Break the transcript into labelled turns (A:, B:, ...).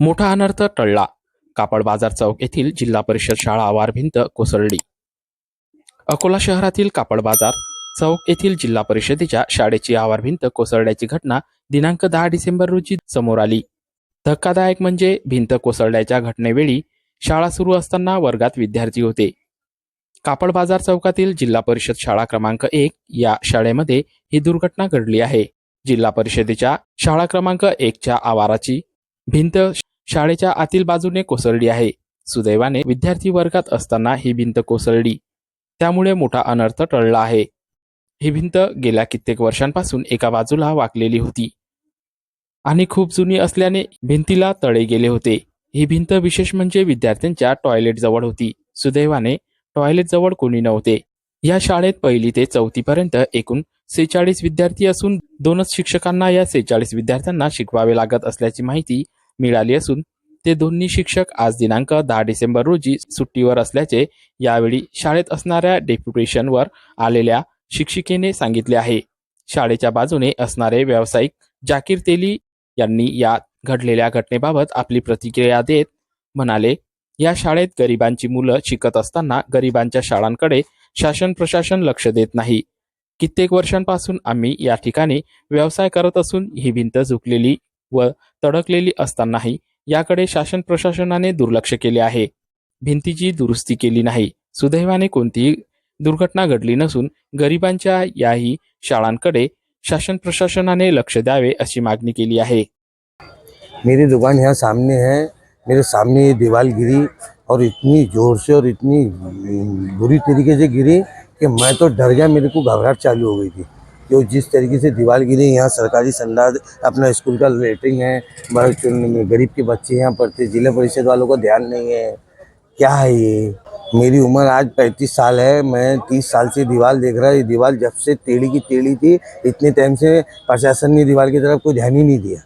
A: मोठा अनर्थ टळला. कापड बाजार चौक येथील जिल्हा परिषद शाळा आवार भिंत कोसळली. अकोला शहरातील कापड बाजार चौक येथील जिल्हा परिषदेच्या शाळेची आवार भिंत कोसळल्याची घटना दिनांक दहा डिसेंबर रोजी समोर आली. धक्कादायक म्हणजे भिंत कोसळल्याच्या घटनेवेळी शाळा सुरू असताना वर्गात विद्यार्थी होते. कापड बाजार चौकातील जिल्हा परिषद शाळा क्रमांक एक या शाळेमध्ये ही दुर्घटना घडली आहे. जिल्हा परिषदेच्या शाळा क्रमांक एकच्या आवाराची भिंत शाळेच्या आतील बाजूने कोसळली आहे. सुदैवाने विद्यार्थी वर्गात असताना ही भिंत कोसळली. त्यामुळे मोठा अनर्थ टळला आहे. ही भिंत गेल्या कित्येक वर्षांपासून एका बाजूला वाकलेली होती. आणि खूप जुनी असल्याने भिंतीला तळे गेले होते. ही भिंत विशेष म्हणजे विद्यार्थ्यांच्या टॉयलेट जवळ होती. सुदैवाने टॉयलेट जवळ कोणी नव्हते. या शाळेत पहिली ते चौथी पर्यंत एकूण सेहेचाळीस विद्यार्थी असून दोनच शिक्षकांना या सेहेचाळीस विद्यार्थ्यांना शिकवावे लागत असल्याची माहिती मिळाली असून ते दोन्ही शिक्षक आज दिनांक दहा डिसेंबर रोजी सुट्टीवर असल्याचे यावेळी शाळेत असणाऱ्या डेप्युटेशनवर आलेल्या शिक्षिकेने सांगितले आहे. शाळेच्या बाजूने असणारे व्यावसायिक जाकीर तेली यांनी या घडलेल्या घटनेबाबत आपली प्रतिक्रिया देत म्हणाले या शाळेत गरिबांची मुलं शिकत असताना गरिबांच्या शाळांकडे शासन प्रशासन लक्ष देत नाही. कित्येक वर्षांपासून आम्ही या ठिकाणी व्यवसाय करत असून ही भिंत झुकलेली व तडकलेली असतानाही याकडे शासन प्रशासनाने दुर्लक्ष केले आहे. भिंतीची दुरुस्ती केली नाही. सुदैवाने कोणतीही दुर्घटना घडली नसून गरिबांच्या याही शाळांकडे शासन प्रशासनाने लक्ष द्यावे अशी मागणी केली आहे.
B: मेरी दुकान यहाँ सामने है। मेरे सामने ये दीवार गिरी और इतनी जोर से और इतनी बुरी तरीके से गिरी कि मैं तो डर गया। मेरे को घबराहट चालू हो गई थी। जो जिस तरीके से दीवार गिरी, यहाँ सरकारी संडास, अपना स्कूल का रेटिंग है गरीब के बच्चे यहाँ पढ़ते, जिला परिषद वालों का ध्यान नहीं है। क्या है ये? मेरी उम्र आज पैंतीस साल है, मैं तीस साल से दीवार देख रहा, ये दीवार जब से टेढ़ी की टेढ़ी थी, इतने टाइम से प्रशासन ने दीवार की तरफ़ कोई ध्यान ही नहीं दिया।